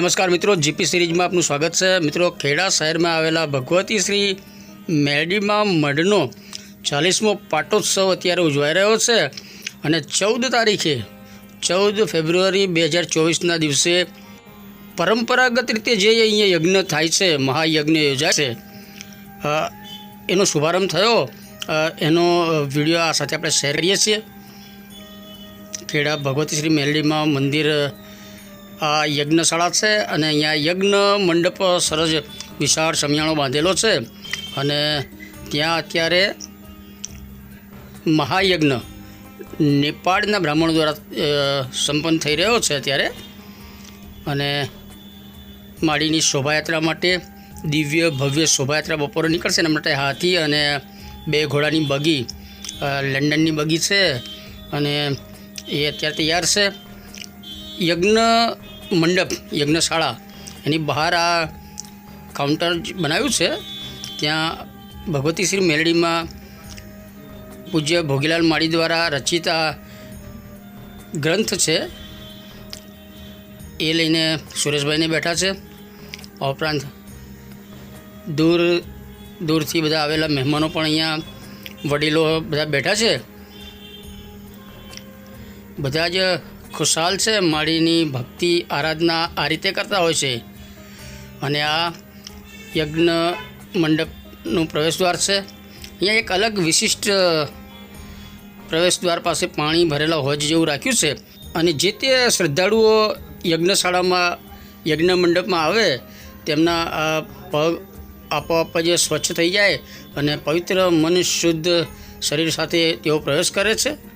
નમસ્કાર મિત્રો જીપી સિરીઝમાં આપનું સ્વાગત છે. મિત્રો, ખેડા શહેરમાં આવેલા ભગવતી શ્રી મેરડીમાં મઢનો ચાલીસમો પાટોત્સવ અત્યારે ઉજવાઈ રહ્યો છે અને ચૌદ તારીખે, ચૌદ ફેબ્રુઆરી બે હજાર ચોવીસના દિવસે પરંપરાગત રીતે જે અહીંયા યજ્ઞ થાય છે, મહાયજ્ઞ યોજાય છે એનો શુભારંભ થયો. એનો વીડિયો આ સાથે આપણે શેર કરીએ છીએ. ખેડા ભગવતી શ્રી મેરડીમાં મંદિર આ યજ્ઞશાળા છે અને અહીંયા યજ્ઞ મંડપ સરસ વિશાળ સમિયાણો બાંધેલો છે. અને ત્યાં અત્યારે મહાયજ્ઞ નેપાળના બ્રાહ્મણો દ્વારા સંપન્ન થઈ રહ્યો છે અત્યારે. અને માળીની શોભાયાત્રા માટે દિવ્ય, ભવ્ય શોભાયાત્રા બપોરે નીકળશે. એના માટે હાથી અને બે ઘોડાની બગી લંડનની બગી છે. અને એ અત્યારે તૈયાર છે. યજ્ઞ મંડપ, યજ્ઞશાળા, એની બહાર આ કાઉન્ટર બનાવ્યું છે. ત્યાં ભગવતી શ્રી મેલડીમાં પૂજ્ય ભોગીલાલ માળી દ્વારા રચિત આ ગ્રંથ છે. એ લઈને સુરેશભાઈને બેઠા છે. ઉપરાંત દૂર, દૂરથી બધા આવેલા મહેમાનો પણ અહીંયા વડીલો બધા બેઠા છે. બધા જ ખુશાલ છે માળીની ભક્તિ, આરાધના આ રીતે કરતા હોય છે. અને આ યજ્ઞ મંડપનું પ્રવેશદ્વાર છે. અહીંયા એક અલગ વિશિષ્ટ પ્રવેશદ્વાર પાસે પાણી ભરેલા હોજ જેવું રાખ્યું છે. અને જે તે શ્રદ્ધાળુઓ યજ્ઞશાળામાં, યજ્ઞ મંડપમાં આવે, તેમના આ પગ આપોઆપ જ સ્વચ્છ થઈ જાય અને પવિત્ર, મન શુદ્ધ શરીર સાથે તેઓ પ્રવેશ કરે છે.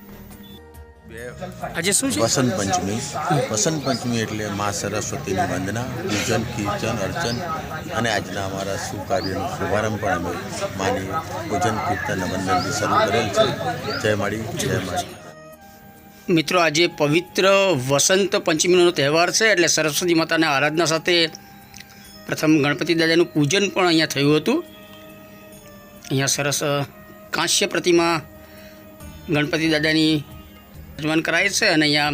આજે શું છે? વસંત પંચમી. વસંત પંચમી એટલે મા સરસ્વતીની વંદના પૂજન કીર્તન અર્ચન અને આજના અમારા શુભ કાર્યનો શુભારંભ પણ અમે માની પૂજન કીર્તન વંદનથી શરૂ કરેલ છે. જય માળી જય માળી મિત્રો આજે પવિત્ર વસંત પંચમીનો તહેવાર છે એટલે સરસ્વતી માતાના આરાધના સાથે પ્રથમ ગણપતિ દાદાનું પૂજન પણ અહીંયા થયું હતું. અહીંયા સરસ કાંસ્ય પ્રતિમા ગણપતિ દાદાની વિરાજમાન કરાય છે અને અહીંયા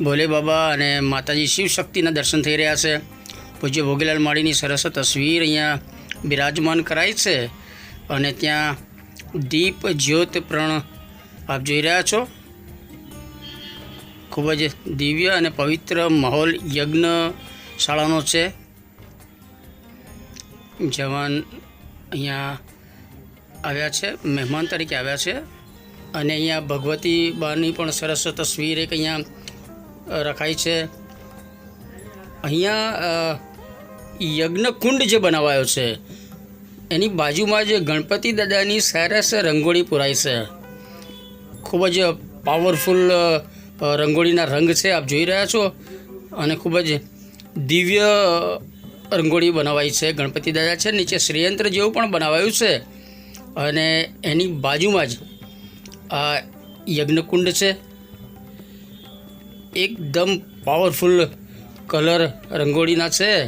ભોલે બાબા અને માતાજી શિવ શક્તિના દર્શન થઈ રહ્યા છે. પૂજ્ય ભોગીલાલ માળીની સરસ તસવીર અહીંયા બિરાજમાન કરાય છે અને ત્યાં દીપ, જ્યોત, પ્રણ આપ જોઈ રહ્યા છો. ખૂબ જ દિવ્ય અને પવિત્ર માહોલ યજ્ઞ શાળાનો છે. જવાન અહીંયા આવ્યા છે, મહેમાન તરીકે આવ્યા છે. અને અહીંયા ભગવતી બાની પણ સરસ તસવીર એક અહીંયા રખાઈ છે. અહીંયા યજ્ઞકુંડ જે બનાવાયો છે, એની બાજુમાં જ ગણપતિ દાદાની સરસ રંગોળી પુરાય છે. ખૂબ જ પાવરફુલ રંગોળીના રંગ છે, આપ જોઈ રહ્યા છો. અને ખૂબ જ દિવ્ય રંગોળી બનાવાઈ છે. ગણપતિ દાદા છે નીચે શ્રીયંત્ર જેવું પણ બનાવાયું છે. અને એની બાજુમાં જ આ યજ્ઞકુંડ છે. એકદમ પાવરફુલ કલર રંગોળીના છે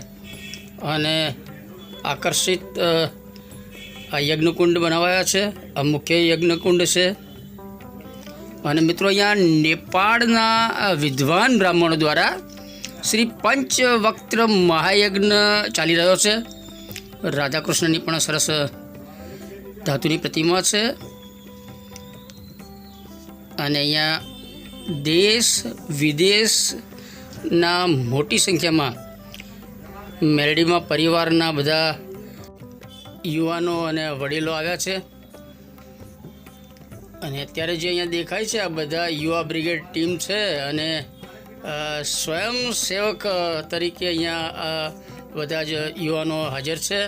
અને આકર્ષિત આ યજ્ઞકુંડ બનાવાયા છે. આ મુખ્ય યજ્ઞકુંડ છે. અને મિત્રો અહીંયા નેપાળના વિદ્વાન બ્રાહ્મણો દ્વારા શ્રી પંચ વક્ત્ર મહાયજ્ઞ ચાલી રહ્યો છે. રાધાકૃષ્ણની પણ સરસ ધાતુની પ્રતિમા છે. અને અહીંયા દેશ, વિદેશના મોટી સંખ્યામાં મેરડીમાં પરિવારના બધા યુવાનો અને વડીલો આવ્યા છે. અને અત્યારે જે અહીંયા દેખાય છે, આ બધા યુવા બ્રિગેડ ટીમ છે અને સ્વયંસેવક તરીકે અહીંયા બધા જ યુવાનો હાજર છે.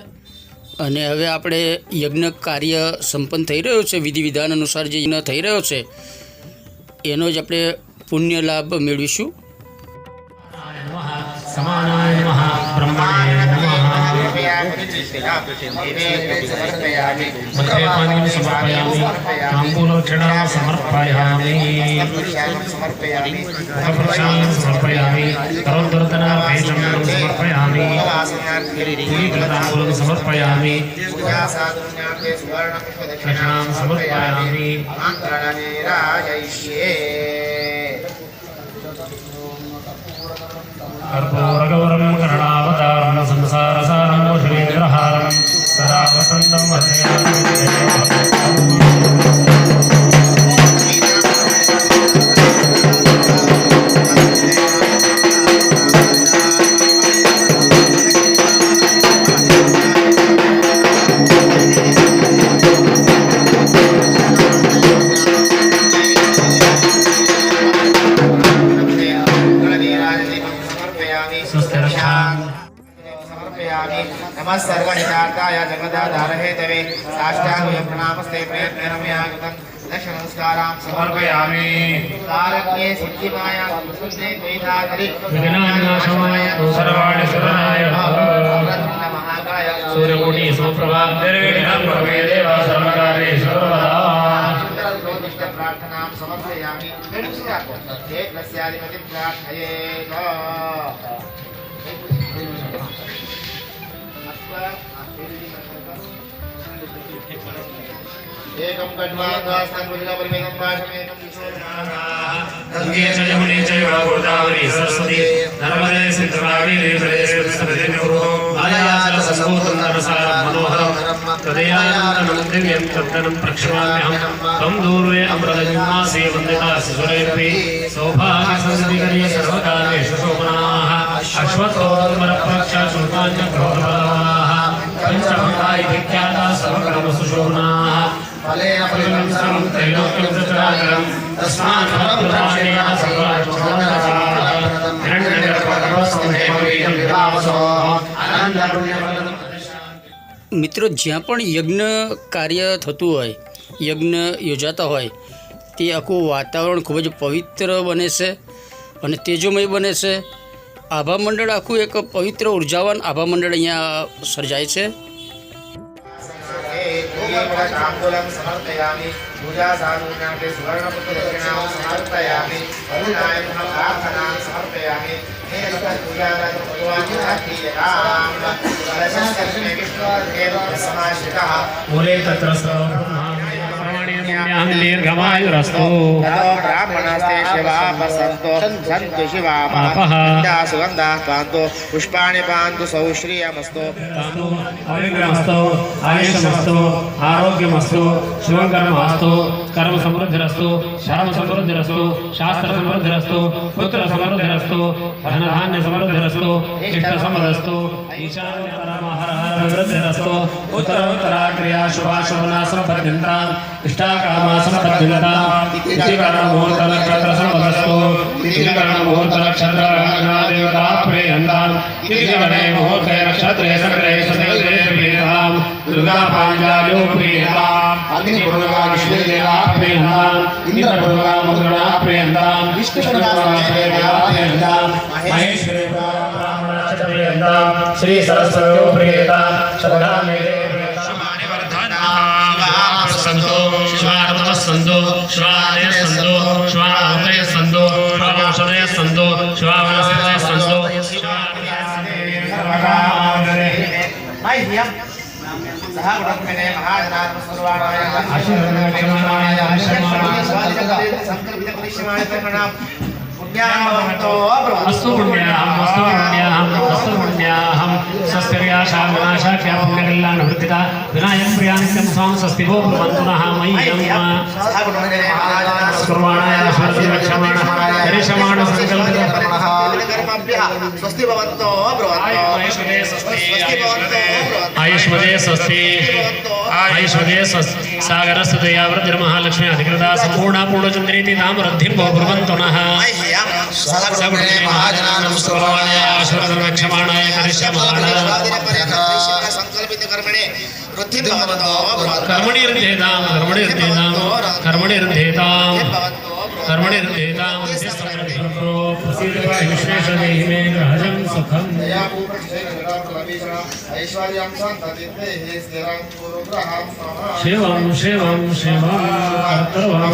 અને હવે આપણે યજ્ઞ કાર્ય સંપન્ન થઈ રહ્યું છે. વિધિ વિધાન અનુસાર જે થઈ રહ્યો છે એનો જ આપણે પુણ્ય લાભ મેળવીશું. मध्ये पानीं समर्पयामि ताम्बूलक्षणां समर्पयामि उपप्रशानं समर्पयामि तरोदर्दनाभेषं समर्पयामि पुरीकृताम्बूलं समर्पयामि दक्षिणां समर्पयामि कर्पूरगौरं करुणावतारं संसारसारं मोषवेन्द्रहारं सदा वसन्तं वर्धयामि नमः सर्वहितार्थाय जगदाधारहे तवे साष्टाङ्गं प्रणामस्ते प्रयत्नरम्यागतं दशनमस्कारां समर्पयामि कारण्ये सिद्धिमाया सुन्दे द्वैधाकरि विघ्नानाशमाय सर्वाणि सुरनाय महाकाय सूर्यकोटि सुप्रभा निर्विघ्नं प्रमे देव सर्वकार्येषु सर्वदा प्रार्थनां समर्पयामि हे तस्याधिपतिं प्रार्थयेत् एकं गड्वास्तं भाषमेकं गङ्गे च यमुने चैव गोदावरी सरस्वती नर्मदे सिन्धुराविरे सरस्वती मायाचलसम्भूतं नरसारं मनोहरं तदेयानन्दनं तद्दनं प्रक्षमाम्यहं त्वं दूर्वे अमृतयुग्मासे वन्दिता शिशुरेऽपि सौभाग्यसंसदिकर्य सर्वकार्येषु शोभनाः अश्वत्थोर्मरप्रक्षशुल्कान्यक्रोधपदवाः મિત્રો, જ્યાં પણ યજ્ઞ કાર્ય થતું હોય, યજ્ઞ યોજાતા હોય, તે આખું વાતાવરણ ખૂબ જ પવિત્ર બને છે અને તેજોમય બને છે. આભા મંડળ આખું એક પવિત્ર ઉર્જાવાન આભા મંડળ અહીંયા સર્જાય છે. ભગવાન समर्पयामि पूजासाधूनां सुवर्णपुत्रदक्षिणां समर्पयामि वरुणाय नमः प्रार्थनां समर्पयामि हे पूजारां कलशस्कर्षणे विष्णुर्देव समाश्रितः मूले तत्र प्रमाणेन दीर्घमायुरस्तु ततो ब्राह्मणास्ते शिवापसन्तो सन्तु शिवापः आपः। सुगन्धाः पान्तु पुष्पाणि पान्तु सौश्रियमस्तु अविग्रहमस्तु आयुष्यमस्तु आरोग्यमस्तु शिवकर्मस्तु कर्म समृद्धिरस्तु शर्म समृद्धिरस्तु शास्त्र समृद्धिरस्तु पुत्र समृद्धिरस्तु धनधान्य समृद्धिरस्तु इष्ट समृद्धस्तु ईशान्यपरमहरहरवृद्धिरस्तु उत्तरोत्तराक्रिया शुभाशोभना सम्पद्यन्ताम् కామాసన పద్ధిలత ఇది కర్మముహూర్తల క్షత్ర సంపదస్తు ఇది కర్మముహూర్తల క్షత్ర రంగనా దేవతా ప్రేయంతాం ఇది గణే ముహూర్తే నక్షత్రే సకలే సకలే ప్రియతాం దుర్గా పాంచాలో ప్రియతాం అగ్ని పురుగా విష్ణు దేవా ఇంద్ర పురుగా ముద్రణ ప్రియతాం విష్ణు పురుగా ప్రియతా ప్రియతాం బ్రాహ్మణ ప్రియతాం శ్రీ సరస్వతి ప్రియతాం శుభామే सन्तो श्वार्तः सन्तो श्वादय सन्तो श्वाहृदय सन्तो श्वामौषधय सन्तो श्वावनस्पतय सन्तो मह्यं सः गुणत्मिने महाजनात्मस्वरूपाणाय आशीर्वादक्षमाणाय आशीर्वादाय संकल्पितपरिश्रमाय कर्मणां पुण्यामवन्तो अस्तु पुण्याहम् अस्तु पुण्याहम् अस्तु पुण्याहम् स्वस्तिर्याशा विनाशाख्या पुण्यकल्याणवृत्तिता विनायं प्रियानित्यं स्वां स्वस्ति भो कुर्वन्तु नः मह्यम् सः गुणत्मिने महाजनात्मस्वरूपाणाय कुर्वाणाय आशीर्वादक्षमाणः करिष्यमाणसङ्कल्पितकर्मणः कर्मभ्यः स्वस्ति भवन्तो ब्रुवन्तो आयुष्मदे स्वस्ति स्वस्ति भवन्तो ब्रुवन्तो आयुष्मदे स्वस्ति आयुष्मदे स्वस्ति सागरस्तुतया वृद्धिर्महालक्ष्मी अधिकृता सम्पूर्णा पूर्णचन्द्रेति तां वृद्धिं भो कुर्वन्तु नः मह्यं सः गुणत्मिने सगुणे महाजनानं स्तोमाय आशीर्वादक्षमाणाय करिष्यमाणः संकल्पितकर्मणे वृद्धिं भवन्तो ब्रुवन्तो कर्मणि हृद्येतां कर्मणि हृद्येतां कर्मणि हृद्येतां कर्मणि हृद्येतां विश्वेश्वरैः मे ग्रहजं सुखम् ऐश्वर्यं सन्ततिः स्थिरं गुरुग्रहं मम शिवं शिवं शिवं कर्तृवं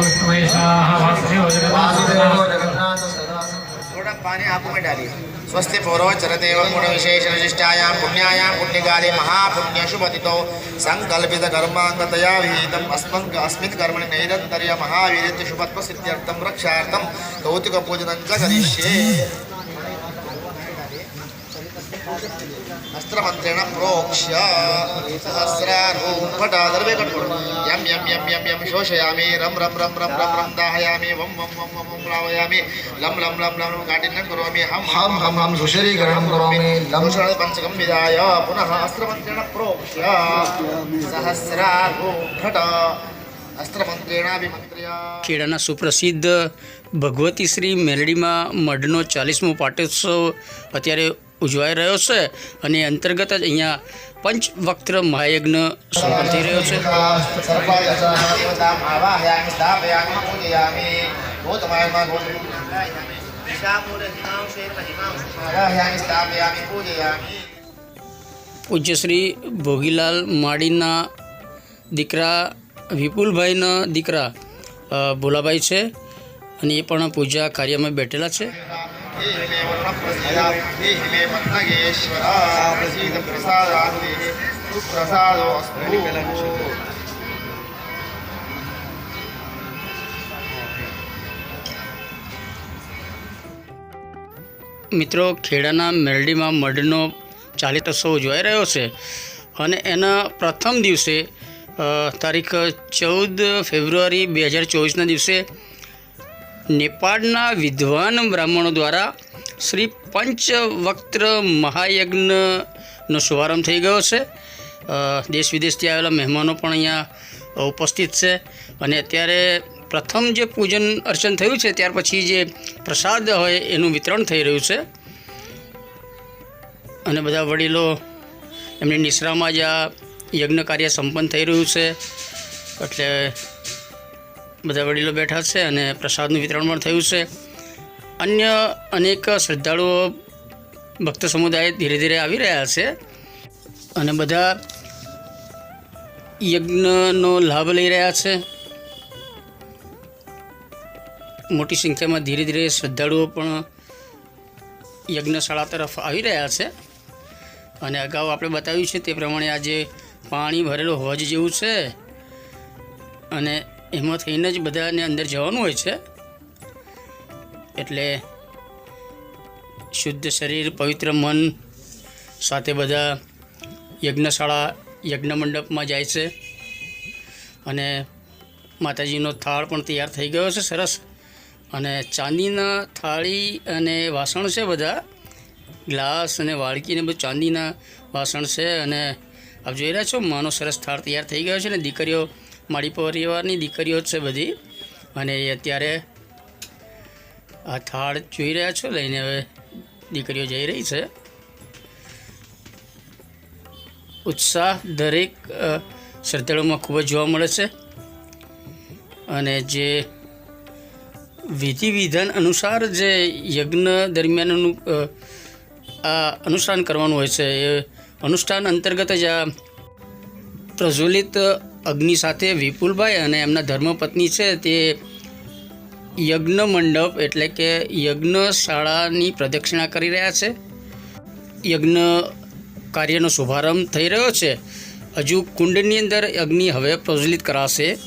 पानी आंखों में डालिए स्वस्ति पौरो चरते एवं गुण विशेष विशिष्टायां पुण्यायां पुण्यकाले महापुण्य शुभतितो संकल्पित कर्मांगतया विहितम् अस्मन् अस्मिन् कर्मणि नैरन्तर्य महावीर्य शुभत्व सिद्ध्यर्थं रक्षार्थं कौतुक पूजनं च करिष्ये ಹಸ್ತ್ರಮಂತ್ರೇಣ ಪ್ರೋಕ್ಷ್ಯ ಸಹಸ್ರಾರೂಪಟ ಸರ್ವೇ ಕಟ್ಕೊಡು ಯಂ ಯಂ ಯಂ ಯಂ ಯಂ ಶೋಷಯಾಮಿ ರಂ ರಂ ರಂ ರಂ ರಂ ರಂ ದಾಹಯಾಮಿ వం వం వం వం వం ಪ್ಲಾವಯಾಮಿ ಲಂ ಲಂ ಲಂ ಲಂ ಲಂ ಕಾಠಿನ್ಯಂ ಕರೋಮಿ ಹಂ ಹಂ ಹಂ ಹಂ ಸುಶರೀಕರಣಂ ಕರೋಮಿ ಲಂ ಶರಣ ಪಂಚಕಂ ವಿದಾಯ ಪುನಃ ಹಸ್ತ್ರಮಂತ್ರೇಣ ಪ್ರೋಕ್ಷ್ಯ ಸಹಸ್ರಾರೂಪಟ ખેડાના સુપ્રસિદ્ધ ભગવતી શ્રી મેલડીમાં મઢનો ચાલીસમો પાટોત્સવ અત્યારે ઉજવાઈ રહ્યો છે અને અંતર્ગત જ અહીંયા પંચવક્ત્ર મહાયજ્ઞ સંપન્ન થઈ રહ્યો છે. પૂજ્ય શ્રી ભોગીલાલ માડીના દીકરા, વિપુલભાઈના દીકરા ભોલાભાઈ છે અને એ પણ પૂજા કાર્યમાં બેઠેલા છે. देहि मे वर्णप्रसीदा देहि मे मन्नगेश्वरा प्रसीद प्रसादास्ते सुप्रसादोऽस्तु મિત્રો ખેડાના મેરડીમાં મઢનો ચાલીસોત્સવ ઉજવાઈ રહ્યો છે અને એના પ્રથમ દિવસે અ, તારીખ ચૌદ ફેબ્રુઆરી બે હજાર ચોવીસના દિવસે નેપાળના વિદ્વાન બ્રાહ્મણો દ્વારા શ્રી પંચવક્ત્ર મહાયજ્ઞનો શુભારંભ થઈ ગયો છે. દેશ વિદેશથી આવેલા મહેમાનો પણ અહીંયા ઉપસ્થિત છે અને અત્યારે પ્રથમ જે પૂજન અર્ચન થયું છે, ત્યાર પછી જે પ્રસાદ હોય એનું વિતરણ થઈ રહ્યું છે. અને બધા વડીલો એમની નિશ્રામાં જ આ યજ્ઞ કાર્ય સંપન્ન થઈ રહ્યું છે. એટલે બધા વડીલો બેઠા છે અને પ્રસાદનું વિતરણ પણ થયું છે. અન્ય અનેક શ્રદ્ધાળુઓ ભક્ત સમુદાય ધીરે ધીરે આવી રહ્યા છે અને બધા યજ્ઞનો લાભ લઈ રહ્યા છે. મોટી સંખ્યામાં ધીરે ધીરે શ્રદ્ધાળુઓ પણ યજ્ઞશાળા તરફ આવી રહ્યા છે. અને અગાઉ આપણે બતાવ્યું છે તે પ્રમાણે આજે પાણી ભરેલો હોજ જેવું છે. અને એમાં થઈને જ બધાને અંદર જવાનું હોય છે. એટલે શુદ્ધ શરીર, પવિત્ર મન સાથે બધા યજ્ઞશાળા યજ્ઞ મંડપમાં જાય છે. અને માતાજીનો થાળ પણ તૈયાર થઈ ગયો છે, સરસ. અને ચાંદીના થાળી અને વાસણ છે બધા. ગ્લાસ અને વાડકી ને બધું ચાંદીના વાસણ છે. અને આપ જોઈ રહ્યા છો, માનો સરસ થાળ તૈયાર થઈ ગયો છે ને દીકરીઓ મારી પરિવારની દીકરીઓ છે બધી. અને એ અત્યારે આ થાળ જોઈ રહ્યા છો, લઈને હવે દીકરીઓ જઈ રહી છે. ઉત્સાહ દરેક શ્રદ્ધાળુમાં ખૂબ જ જોવા મળે છે. અને જે વિધિ વિધાન અનુસાર જે યજ્ઞ દરમિયાનનું આ અનુષ્ઠાન કરવાનું હોય છે, એ અનુષ્ઠાન અંતર્ગત જ આ પ્રજ્વલિત અગ્નિ સાથે વિપુલભાઈ અને એમના ધર્મપત્ની છે તે યજ્ઞ મંડપ એટલે કે યજ્ઞશાળાની પ્રદક્ષિણા કરી રહ્યા છે. યજ્ઞ કાર્યનો શુભારંભ થઈ રહ્યો છે. હજુ કુંડની અંદર અગ્નિ હવે પ્રજ્વલિત કરાશે.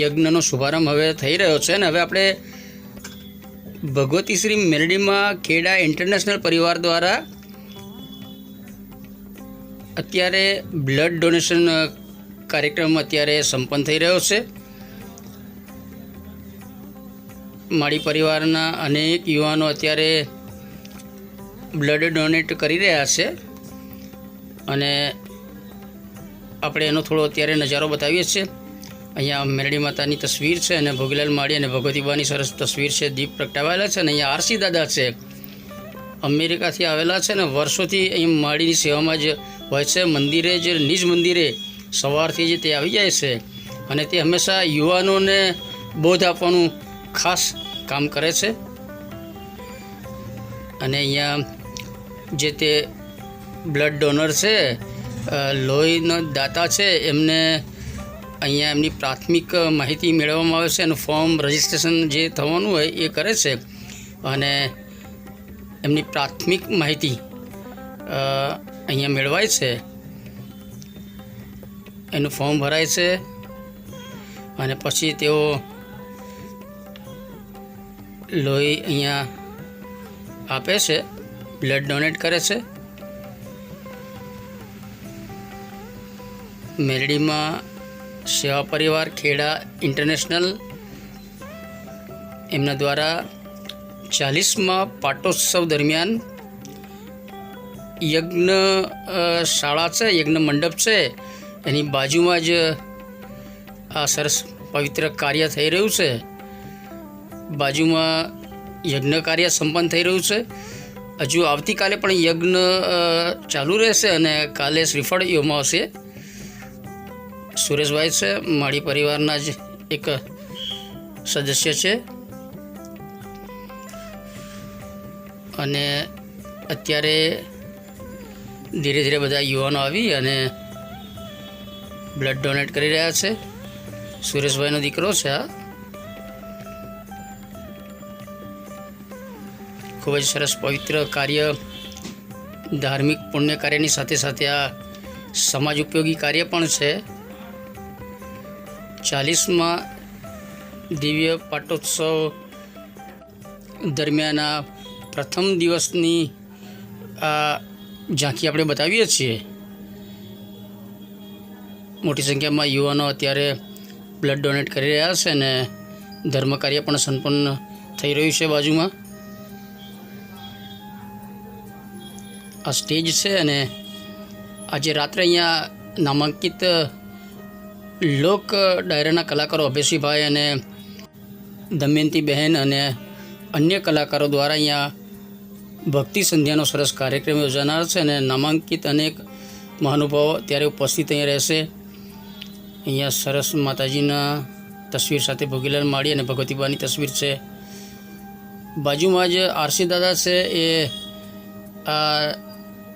યજ્ઞનો શુભારંભ હવે થઈ રહ્યો છે અને હવે આપણે ભગવતી શ્રી મેરડીમાં ખેડા ઇન્ટરનેશનલ પરિવાર દ્વારા અત્યારે બ્લડ ડોનેશન કાર્યક્રમ અત્યારે સંપન્ન થઈ રહ્યો છે. માળી પરિવારના અનેક યુવાનો અત્યારે બ્લડ ડોનેટ કરી રહ્યા છે અને આપણે એનો થોડો અત્યારે નજારો બતાવીએ છીએ. અહીંયા મેરડી માતાની તસવીર છે અને ભોગીલાલ માળી અને ભગવતીબાની સરસ તસવીર છે, દીપ પ્રગટાવેલા છે અને અહીંયા આરસી દાદા છે. અમેરિકાથી આવેલા છે ને વર્ષોથી અહીં માળીની સેવામાં જ હોય છે. મંદિરે જે, નિજ મંદિરે સવારથી જે તે આવી જાય છે અને તે હંમેશા યુવાનોને બોધ આપવાનું ખાસ કામ કરે છે. અને અહીંયા જે તે બ્લડ ડોનર છે લોહીના દાતા છે, એમને અહીંયા એમની પ્રાથમિક માહિતી મેળવવામાં આવે છે એનું ફોર્મ રજિસ્ટ્રેશન જે થવાનું હોય એ કરે છે. અને એમની પ્રાથમિક માહિતી અહીંયા મેળવાય છે. એનું ફોર્મ ભરાય છે. અને પછી તેઓ લોહી અહીંયા આપે છે, બ્લડ ડોનેટ કરે છે. મેરડીમાં સેવા પરિવાર, ખેડા ઇન્ટરનેશનલ, એમના દ્વારા ચાલીસમાં પાટોત્સવ દરમિયાન યજ્ઞ શાળા છે, યજ્ઞ મંડપ છે, એની બાજુમાં જ આ સરસ પવિત્ર કાર્ય થઈ રહ્યું છે. બાજુમાં યજ્ઞ કાર્ય સંપન્ન થઈ રહ્યું છે. હજુ આવતીકાલે પણ યજ્ઞ ચાલુ રહેશે અને કાલે શ્રીફળ યોમાં આવશે સુરેશભાઈ છે માળી પરિવારના જ એક સદસ્ય છે. અને અત્યારે ધીરે ધીરે બધા યુવાનો આવી અને બ્લડ ડોનેટ કરી રહ્યા છે. સુરેશભાઈનો દીકરો છે આ. ખૂબ જ સરસ પવિત્ર કાર્ય, ધાર્મિક પુણ્ય કાર્યની સાથે સાથે આ સમાજ ઉપયોગી કાર્ય પણ છે. ચાલીસમાં દિવ્ય પાટોત્સવ દરમિયાન પ્રથમ દિવસની આ ઝાંખી આપણે બતાવીએ છીએ. મોટી સંખ્યામાં યુવાનો અત્યારે બ્લડ ડોનેટ કરી રહ્યા છે અને ધર્મ કાર્ય પણ સંપન્ન થઈ રહ્યું છે બાજુમાં. આ સ્ટેજ છે અને આજે રાત્રે અહીંયા નામાંકિત લોક ડાયરાના કલાકારો અભેશીભાઈ અને દમયંતી બહેન અને અન્ય કલાકારો દ્વારા અહીંયા ભક્તિ સંધ્યાનો સરસ કાર્યક્રમ યોજાનાર છે અને નામાંકિત અનેક મહાનુભાવો ત્યારે ઉપસ્થિત અહીં રહેશે. અહીંયા સરસ માતાજીના તસવીર સાથે ભોગીલાલ માળી અને ભગવતીબાની તસવીર છે. બાજુમાં જ આરસી દાદા છે, એ આ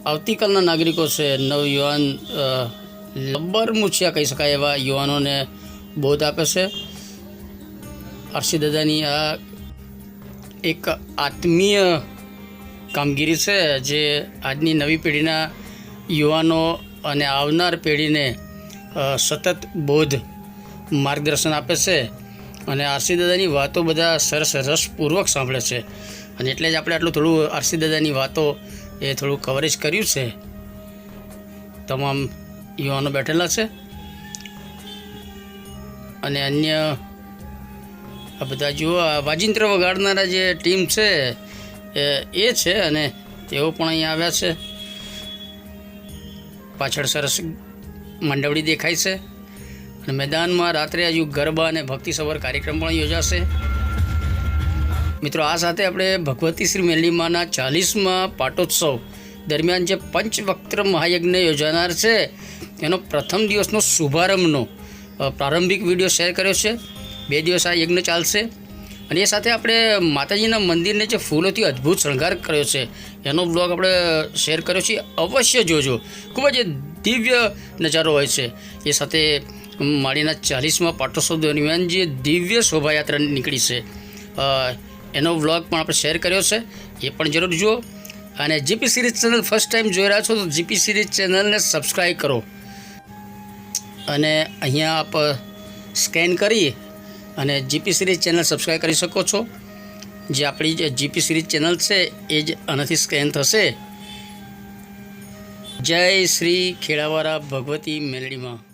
આવતીકાલના નાગરિકો છે, નવયુવાન લબ્બર મૂછિયા કહી શકાય એવા યુવાનોને બોધ આપે છે. આરસી દાદાની આ એક આત્મીય કામગીરી છે જે આજની નવી પેઢીના યુવાનો અને આવનાર પેઢીને સતત બોધ માર્ગદર્શન આપે છે. અને આરસી દાદાની વાતો બધા સરસ રસપૂર્વક સાંભળે છે. અને એટલે જ આપણે આટલું થોડું આરસી દાદાની વાતો એ થોડું કવરેજ કર્યું છે. તમામ યુવાનો બેઠેલા છે. અને અન્ય આ બધા જુઓ વાજિંત્ર વગાડનારા જે ટીમ છે એ છે અને તેઓ પણ અહીંયા આવ્યા છે. પાછળ સરસ મંડવડી દેખાય છે. અને મેદાનમાં રાત્રે હજુ ગરબા અને ભક્તિસભર કાર્યક્રમ પણ યોજાશે. મિત્રો, આ સાથે આપણે ભગવતી શ્રી મેલીમાના ચાલીસમાં પાટોત્સવ દરમિયાન જે પંચવક્ત્ર મહાયજ્ઞ યોજાનાર છે એનો પ્રથમ દિવસનો શુભારંભનો પ્રારંભિક વીડિયો શેર કર્યો છે. બે દિવસ આ યજ્ઞ ચાલશે. અને એ સાથે આપણે માતાજીના મંદિરને જે ફૂલોથી અદ્ભુત શણગાર કર્યો છે, એનો બ્લોગ આપણે શેર કર્યો છે. અવશ્ય જોજો. ખૂબ જ દિવ્ય નજારો હોય છે. એ સાથે માળીના ચાલીસમાં પાટોત્સવ દરમિયાન જે દિવ્ય શોભાયાત્રા નીકળી છે. એનો વ્લોગ પણ આપણે શેર કર્યો છે. એ પણ જરૂર જુઓ. અને GP series channel first time જોઈ રહ્યા છો તો જીપી સિરીઝ ચેનલને સબસ્ક્રાઈબ કરો. અને અહીંયા આપ સ્કેન કરી અને જીપી સિરીઝ ચેનલ સબસ્ક્રાઈબ કરી શકો છો. જે આપણી જે જીપી સિરીઝ ચેનલ છે, એ જ આનાથી સ્કેન થશે. જય શ્રી ખેડાવાળા ભગવતી મેલડીમાં.